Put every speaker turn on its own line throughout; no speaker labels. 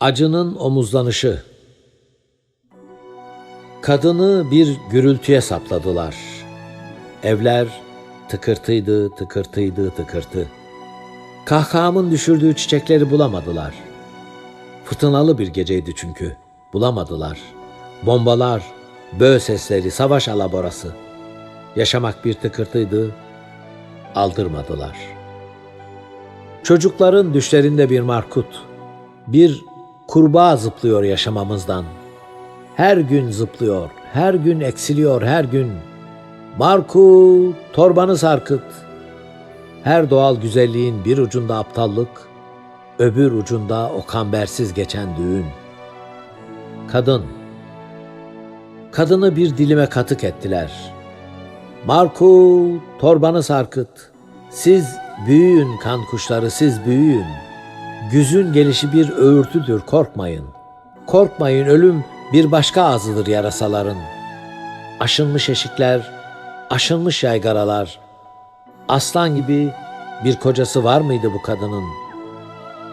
Acının omuzlanışı. Kadını bir gürültüye sapladılar. Evler tıkırtıydı, tıkırtıydı, tıkırtı. Kahkahamın düşürdüğü çiçekleri bulamadılar. Fırtınalı bir geceydi çünkü. Bulamadılar. Bombalar, böğ sesleri, savaş alaborası. Yaşamak bir tıkırtıydı, aldırmadılar. Çocukların düşlerinde bir markut, bir kurbağa zıplıyor yaşamamızdan. Her gün zıplıyor, her gün eksiliyor, her gün. Markut, torbanı sarkıt. Her doğal güzelliğin bir ucunda aptallık, öbür ucunda o kambersiz geçen düğün. Kadın. Kadını bir dilime katık ettiler. Markut, torbanı sarkıt. Siz büyüyün kan kuşları, siz büyüyün. Güzün gelişi bir öğürtüdür, korkmayın. Korkmayın, ölüm bir başka ağzıdır yarasaların. Aşınmış eşikler, aşınmış yaygaralar. Aslan gibi bir kocası var mıydı bu kadının?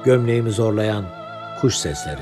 Gömleğimi zorlayan kuş sesleri.